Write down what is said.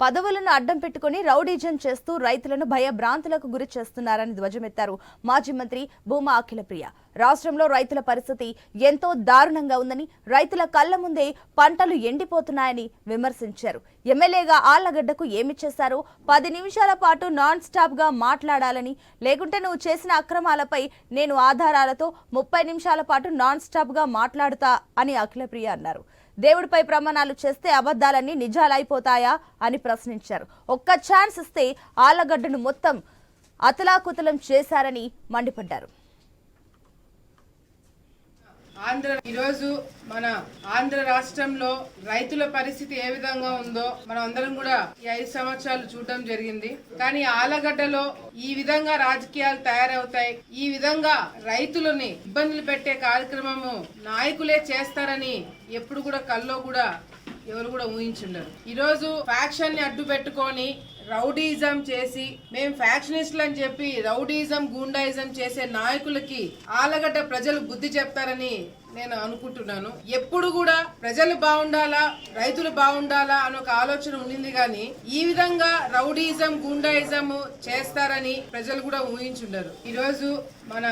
పదవులను అడ్డం పెట్టుకుని రౌడీజం చేస్తూ రైతులను భయభ్రాంతులకు గురి చేస్తున్నారని ధ్వజమెత్తారు మాజీ మంత్రి భూమా అఖిలప్రియ. రాష్ట్రంలో రైతుల పరిస్థితి ఎంతో దారుణంగా ఉందని రైతుల కళ్ళ ముందే పంటలు ఎండిపోతున్నాయని విమర్శించారు. ఎమ్మెల్యేగా ఆళ్ళగడ్డకు ఏమి చేశారో పది నిమిషాల పాటు నాన్ స్టాప్గా మాట్లాడాలని లేకుంటే నువ్వు చేసిన అక్రమాలపై నేను ఆధారాలతో ముప్పై నిమిషాల పాటు నాన్ స్టాప్గా మాట్లాడుతా అని అఖిలప్రియ అన్నారు. దేవుడిపై ప్రమాణాలు చేస్తే అబద్ధాలన్నీ నిజాలైపోతాయా అని ప్రశ్నించారు. ఒక్క ఛాన్స్ ఇస్తే ఆలగడ్డను మొత్తం అతలాకుతలం చేశారని మండిపడ్డారు. ఆంధ్ర ఈరోజు మన ఆంధ్ర రాష్ట్రంలో రైతుల పరిస్థితి ఏ విధంగా ఉందో మనం అందరం కూడా ఈ ఐదు సంవత్సరాలు చూడడం జరిగింది. కానీ ఆలగడ్డలో ఈ విధంగా రాజకీయాలు తయారవుతాయి. ఈ విధంగా రైతులని ఇబ్బందులు పెట్టే కార్యక్రమము నాయకులే చేస్తారని ఎప్పుడు కూడా కల్లో కూడా ఎవరు కూడా ఊహించుండరు. ఈరోజు ఫ్యాక్షన్ని అడ్డు పెట్టుకొని రౌడీజం చేసి మేము ఫ్యాక్షనిస్ట్లు అని చెప్పి రౌడీజం గూండాయిజం చేసే నాయకులకి ఆలగడ్డ ప్రజలు బుద్ధి చెప్తారని నేను అనుకుంటున్నాను. ఎప్పుడు కూడా ప్రజలు బాగుండాలా రైతులు బాగుండాలా అని ఒక ఆలోచన ఉండింది కానీ ఈ విధంగా రౌడీజం గూండాయిజం చేస్తారని ప్రజలు కూడా ఊహించుండరు. ఈరోజు మన